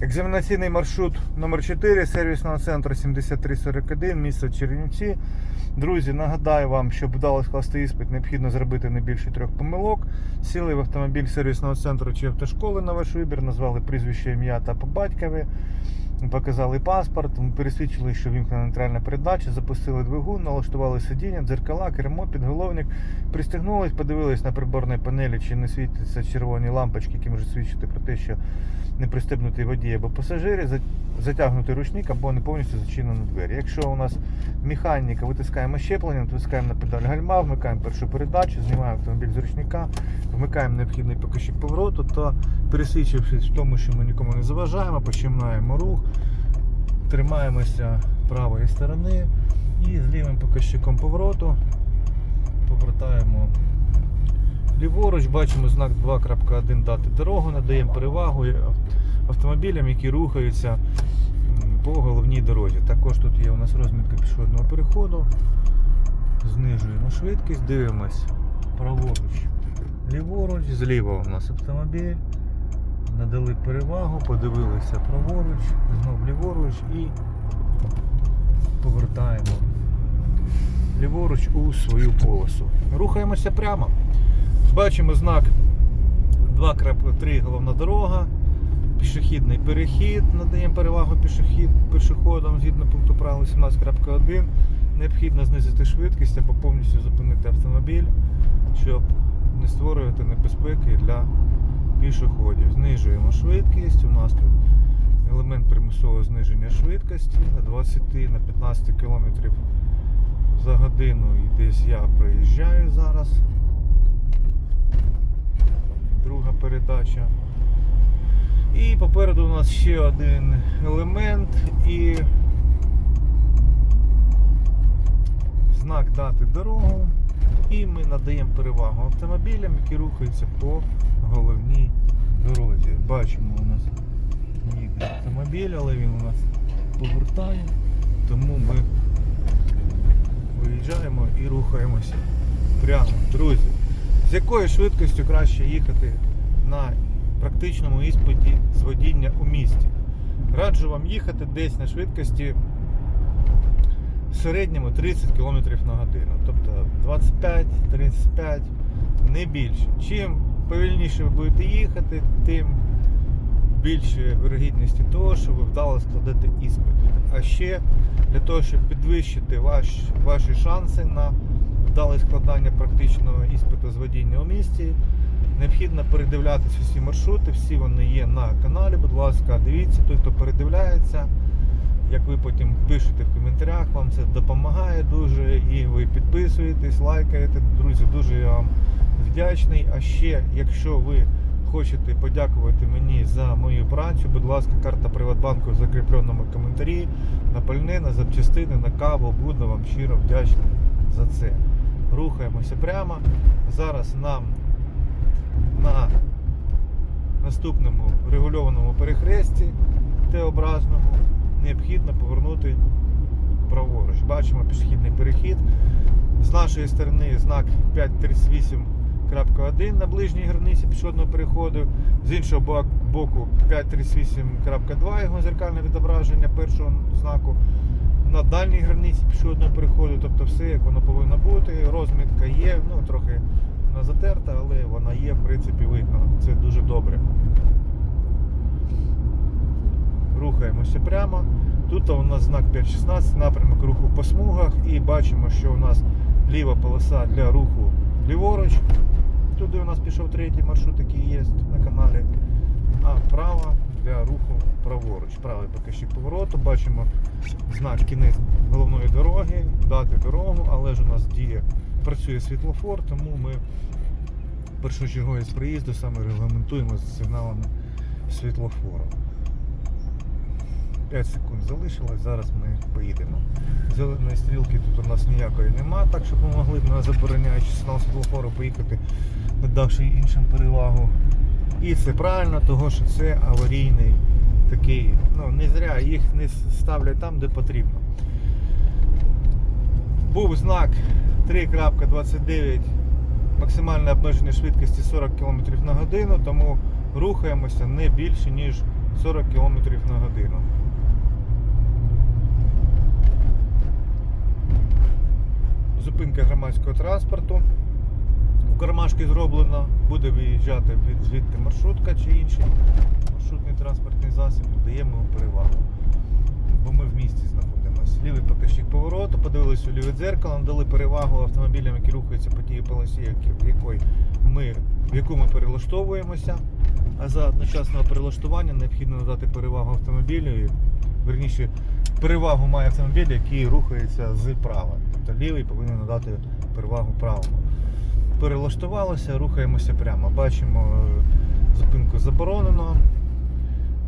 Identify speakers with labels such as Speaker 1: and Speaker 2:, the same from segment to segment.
Speaker 1: Екзаменаційний маршрут номер 4 сервісного центру 7341, місто Чернівці. Друзі, нагадаю вам, щоб вдало скласти іспит, необхідно зробити не більше трьох помилок. Сіли в автомобіль сервісного центру чи автошколи на ваш вибір, назвали прізвище, ім'я та по батькові, показали паспорт, пересвідчили, що вімкнена нейтральна передача, запустили двигун, налаштували сидіння, дзеркала, кермо, підголовник, пристегнулись, подивились на приборній панелі, чи не світяться червоні лампочки, які можуть свідчити про те, що не пристебнутий водій або пасажири, за- затягнутий ручник або не повністю зачинені двері. Якщо у нас механіка, витискаємо щеплення, натискаємо на педаль гальма, вмикаємо першу передачу, знімаємо автомобіль з ручника, вмикаємо необхідний покажчик повороту, то пересвідчившись в тому, що ми нікому не заважаємо, починаємо рух, тримаємося правої сторони і з лівим покажчиком повороту повертаємо Ліворуч бачимо знак 2.1 дати дорогу, надаємо перевагу автомобілям, які рухаються по головній дорозі. Також тут є у нас розмітка пішохідного переходу. Знижуємо швидкість, дивимось праворуч, ліворуч, зліва у нас автомобіль. Надали перевагу, подивилися праворуч, знов ліворуч і повертаємо ліворуч у свою полосу. Рухаємося прямо. Бачимо знак 2.3 головна дорога, пішохідний перехід, надаємо перевагу пішохід, пішоходам згідно пункту правил 18.1. Необхідно знизити швидкість або повністю зупинити автомобіль, щоб не створювати небезпеки для пішоходів. Знижуємо швидкість. У нас тут елемент примусового зниження швидкості на 20 на 15 км за годину. І десь я проїжджаю зараз друга передача. І попереду у нас ще один елемент і знак дати дорогу. І ми надаємо перевагу автомобілям, які рухаються по головній дорозі. Бачимо, у нас їде автомобіль, але він у нас повертає, тому ми виїжджаємо і рухаємося прямо. Друзі, з якою швидкістю краще їхати на практичному іспиті з водіння у місті? Раджу вам їхати десь на швидкості в середньому 30 км на годину. Тобто 25-35, не більше. Чим повільніше ви будете їхати, тим більше вирогідності того, що ви вдало складете іспит. А ще для того, щоб підвищити ваш, ваші шанси на вдале складання практичного іспиту з водіння у місті, необхідно передивлятися всі маршрути, всі вони є на каналі. Будь ласка, дивіться, той, хто передивляється. Як ви потім пишете в коментарях, вам це допомагає дуже і ви підписуєтесь, лайкаєте. Друзі, дуже я вам вдячний. А ще, якщо ви хочете подякувати мені за мою працю, будь ласка, карта Приватбанку в закріпленому коментарі на пальне, на запчастини, на каву. Буду вам щиро вдячний за це. Рухаємося прямо. Зараз нам на наступному регульованому перехресті Т-образному необхідно повернути праворуч. Бачимо пішохідний перехід. З нашої сторони знак 538.1 на ближній границі пішохідного переходу. З іншого боку 538.2 його зеркальне відображення першого знаку. На дальній границі пішохідного переходу, тобто все як воно повинно бути. Розмітка є, ну трохи вона затерта, але вона є, в принципі, видно. Це дуже добре. Рухаємося прямо. Тут у нас знак 5.16, напрямок руху по смугах, і бачимо, що у нас ліва полоса для руху ліворуч. Туди у нас пішов третій маршрут, який є на каналі. А права для руху праворуч. Правий покажчик повороту. Бачимо знак кінець головної дороги, дати дорогу, але ж у нас діє, працює світлофор, тому ми першочергові з приїзду саме регламентуємо з сигналами світлофору. 5 секунд залишилось, зараз ми поїдемо. Зеленої стрілки тут у нас ніякої нема, так щоб ми могли на забороняючи сигнал світлофору поїхати, надавши іншим перевагу. І це правильно, того що це аварійний такий, ну не зря їх не ставлять там, де потрібно. Був знак 3.29, максимальне обмеження швидкості 40 км на годину, тому рухаємося не більше, ніж 40 км на годину. Зупинка громадського транспорту. У кармашки зроблено, буде виїжджати від звідти маршрутка чи інший маршрутний транспортний засіб, даємо йому перевагу. Бо ми в місті знаходимося. Лівий показчик повороту, подивилися у ліве дзеркало, дали перевагу автомобілям, які рухаються по тій полосі, в якої ми, в яку ми перелаштовуємося. А за одночасного перелаштування необхідно надати перевагу автомобілю. Верніше, перевагу має автомобіль, який рухається з права. Тобто лівий повинен надати перевагу правому. Перелаштувалося, рухаємося прямо. Бачимо, е, зупинку заборонено.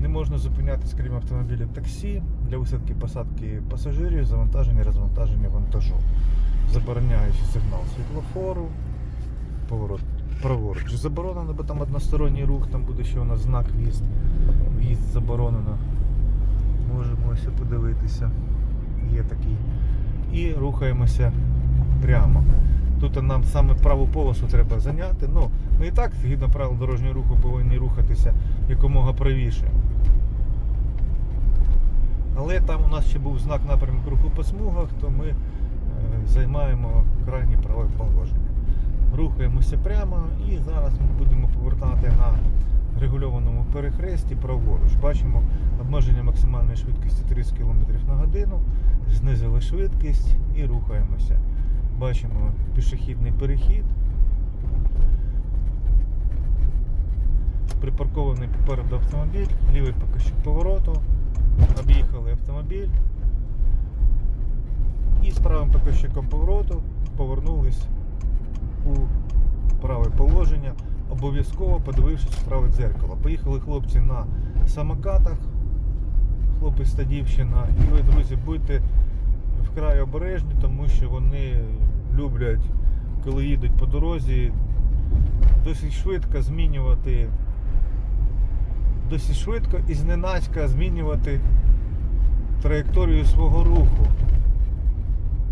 Speaker 1: Не можна зупинятися, крім автомобілів таксі для висадки посадки пасажирів, завантаження, розвантаження вантажу. Забороняючи сигнал світлофору, поворот праворуч. Заборонено, бо там односторонній рух, там буде ще у нас знак в'їзд. В'їзд заборонено. Можемо ось подивитися. Є такий. І рухаємося прямо. Тут нам саме праву полосу треба зайняти. Ну, ми і так, згідно правил дорожнього руху, повинні рухатися якомога правіше. Але там у нас ще був знак напрямку руху по смугах, то ми е, займаємо крайнє праве положення. Рухаємося прямо і зараз ми будемо повертати на регульованому перехресті праворуч. Бачимо обмеження максимальної швидкості 30 км на годину, знизили швидкість і рухаємося. Бачимо пішохідний перехід. Припаркований попереду автомобіль, лівий показчик повороту, об'їхали автомобіль і з правим показчиком повороту повернулись у праве положення, обов'язково подивившись в праве дзеркало. Поїхали хлопці на самокатах, хлопець та дівчина. І ви, друзі, будьте вкрай обережні, тому що вони люблять, коли їдуть по дорозі, досить швидко змінювати, досить швидко і зненацька змінювати траєкторію свого руху.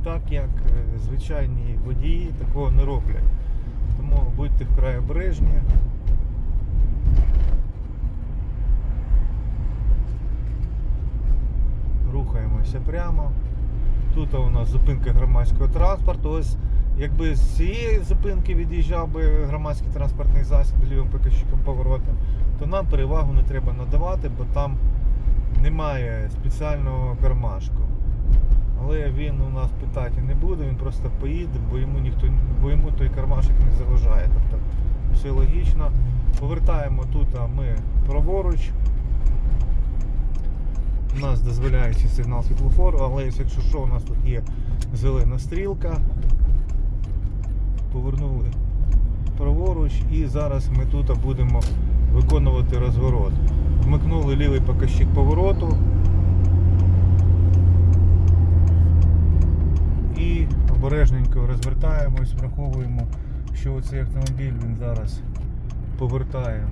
Speaker 1: Так як е, звичайні водії такого не роблять. Тому будьте вкрай обережні. Рухаємося прямо. Тут у нас зупинка громадського транспорту. Ось якби з цієї зупинки від'їжджав би громадський транспортний засіб лівим показчиком поворотом, то нам перевагу не треба надавати, бо там немає спеціального кармашку. Але він у нас питати не буде, він просто поїде, бо йому ніхто бо йому той кармашок не заважає. Тобто все логічно. Повертаємо тут а ми праворуч. У нас дозволяється сигнал світлофору, але якщо що, у нас тут є зелена стрілка. Повернули праворуч і зараз ми тут будемо виконувати розворот. Вмикнули лівий показчик повороту. І обережненько розвертаємось, враховуємо, що цей автомобіль він зараз повертає.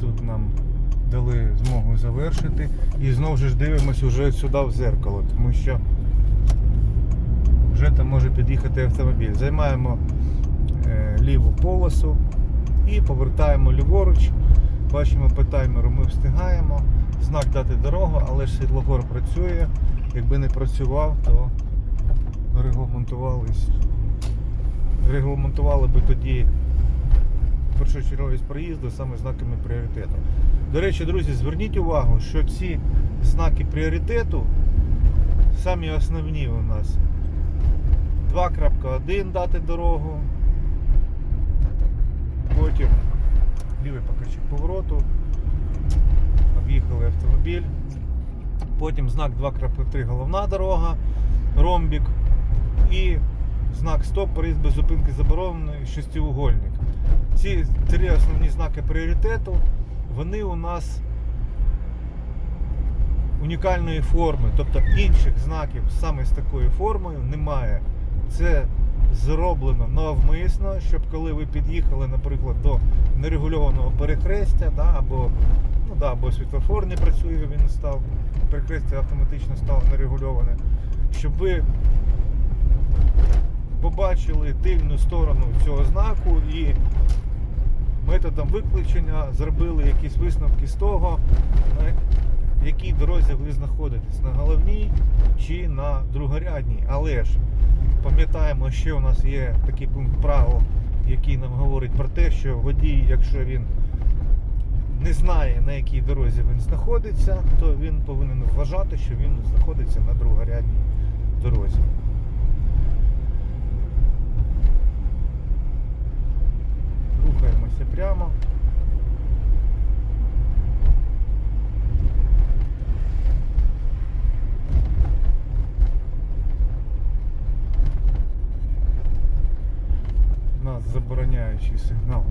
Speaker 1: Тут нам дали змогу завершити. І знову ж дивимось уже сюди в зеркало, тому що вже там може під'їхати автомобіль. Займаємо е, ліву полосу і повертаємо ліворуч. Бачимо по таймеру, ми встигаємо. Знак дати дорогу, але ж світлофор працює. Якби не працював, то регламентувались. Регламентували би тоді першочерговість проїзду саме знаками пріоритету. До речі, друзі, зверніть увагу, що ці знаки пріоритету самі основні у нас. 2.1 дати дорогу. Потім лівий покачик повороту. Об'їхали автомобіль. Потім знак 2.3 головна дорога, ромбік. І знак стоп, проїзд без зупинки заборонений, шестиугольник. Ці три основні знаки пріоритету, вони у нас унікальної форми, тобто інших знаків саме з такою формою немає. Це зроблено навмисно, щоб коли ви під'їхали, наприклад, до нерегульованого перехрестя, да, або, ну, да, або світлофор не працює, він став, перехрестя автоматично стало нерегульоване, щоб ви побачили тильну сторону цього знаку і методом виключення зробили якісь висновки з того, на якій дорозі ви знаходитесь, на головній чи на другорядній. Але ж пам'ятаємо, що у нас є такий пункт правил, який нам говорить про те, що водій, якщо він не знає, на якій дорозі він знаходиться, то він повинен вважати, що він знаходиться на другорядній дорозі. Рухаємося прямо. Нас забороняючий сигнал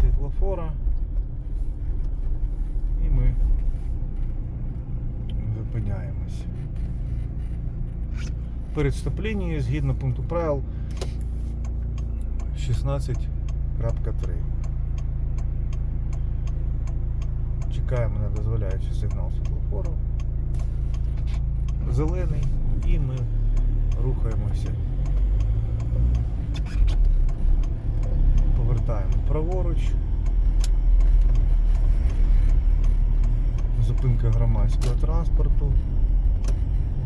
Speaker 1: світлофора. І ми зупиняємось. Перед стоп-лінією, згідно пункту правил 16.3. Чекаємо на дозволяючий сигнал світлофору. Зелений і ми рухаємося. Повертаємо праворуч. Зупинка громадського транспорту.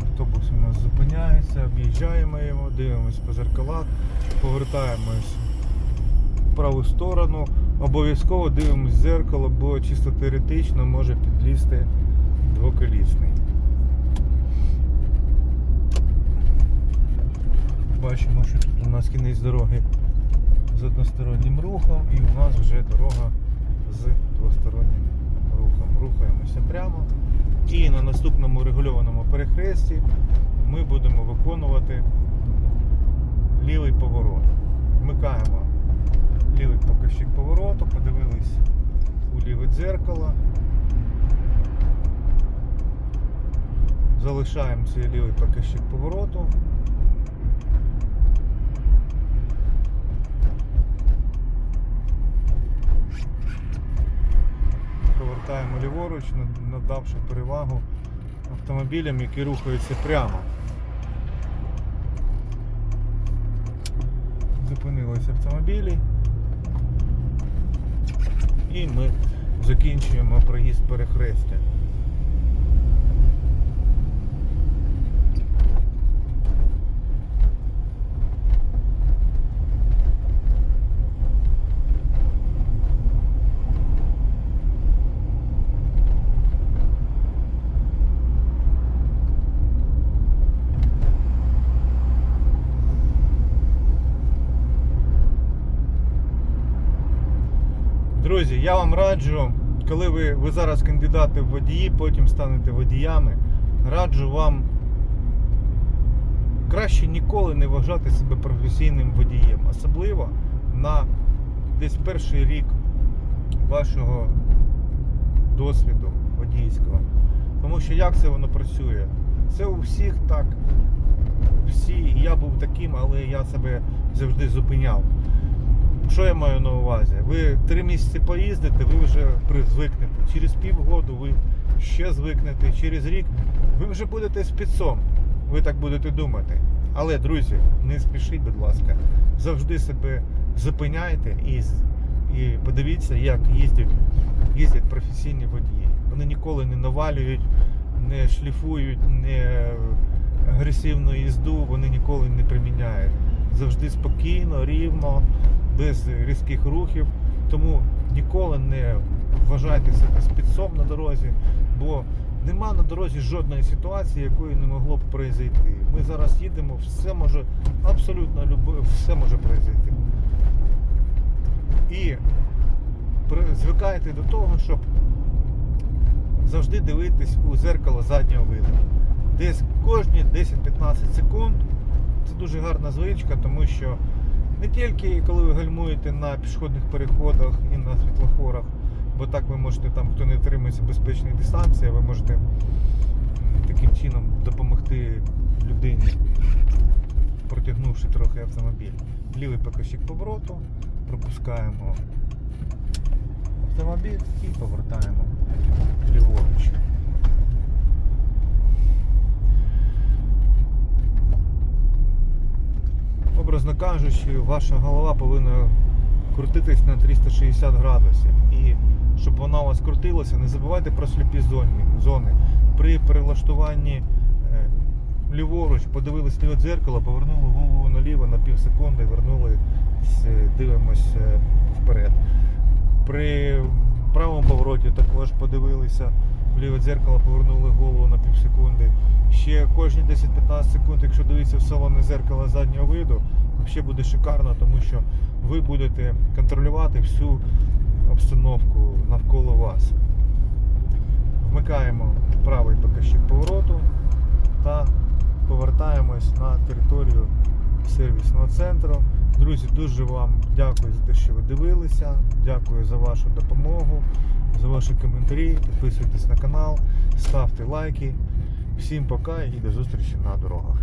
Speaker 1: Автобус у нас зупиняється, об'їжджаємо його, дивимося по зеркалах, повертаємось в праву сторону. Обов'язково дивимось зеркало, бо чисто теоретично може підлізти двоколісний. Бачимо, що тут у нас кінець дороги з одностороннім рухом і у нас вже дорога з двостороннім рухом. Рухаємося прямо. І на наступному регульованому перехресті ми будемо виконувати лівий поворот. Вмикаємо лівий показчик повороту, подивились у ліве дзеркало. Залишаємо цей лівий показчик повороту. Повертаємо ліворуч, надавши перевагу автомобілям, які рухаються прямо. Зупинилися автомобілі. І ми закінчуємо проїзд перехрестя. Друзі, я вам раджу, коли ви, ви зараз кандидати в водії, потім станете водіями, раджу вам краще ніколи не вважати себе професійним водієм, особливо на десь перший рік вашого досвіду водійського. Тому що як це воно працює? Це у всіх так. Всі, я був таким, але я себе завжди зупиняв. Що я маю на увазі? Ви три місяці поїздите, ви вже при- звикнете. Через півгоду ви ще звикнете, через рік ви вже будете спецом. Ви так будете думати. Але, друзі, не спішіть, будь ласка, завжди себе зупиняйте і, і подивіться, як їздять, їздять професійні водії. Вони ніколи не навалюють, не шліфують, не агресивну їзду, вони ніколи не приміняють. Завжди спокійно, рівно, без різких рухів. Тому ніколи не вважайте себе спецом на дорозі, бо нема на дорозі жодної ситуації, якої не могло б произойти. Ми зараз їдемо, все може, абсолютно любе, все може произойти. І звикайте до того, щоб завжди дивитись у зеркало заднього виду. Десь кожні 10-15 секунд. Це дуже гарна звичка, тому що не тільки коли ви гальмуєте на пішохідних переходах і на світлофорах, бо так ви можете там, хто не тримується безпечної дистанції, ви можете таким чином допомогти людині, протягнувши трохи автомобіль. Лівий показчик повороту, пропускаємо автомобіль і повертаємо ліворуч. Образно кажучи, ваша голова повинна крутитись на 360 градусів. І щоб вона у вас крутилася, не забувайте про сліпі зони. При перелаштуванні е, ліворуч подивились ліве дзеркало, повернули голову наліво на пів секунди, вернули, с- дивимось е, вперед. При правому повороті також подивилися в ліве дзеркало, повернули голову на пів секунди. Ще кожні 10-15 секунд, якщо дивитися в салонне зеркало заднього виду, взагалі буде шикарно, тому що ви будете контролювати всю обстановку навколо вас. Вмикаємо правий показчик повороту та повертаємось на територію сервісного центру. Друзі, дуже вам дякую за те, що ви дивилися. Дякую за вашу допомогу, за ваші коментарі. Підписуйтесь на канал, ставте лайки. Всім пока і до зустрічі на дорогах.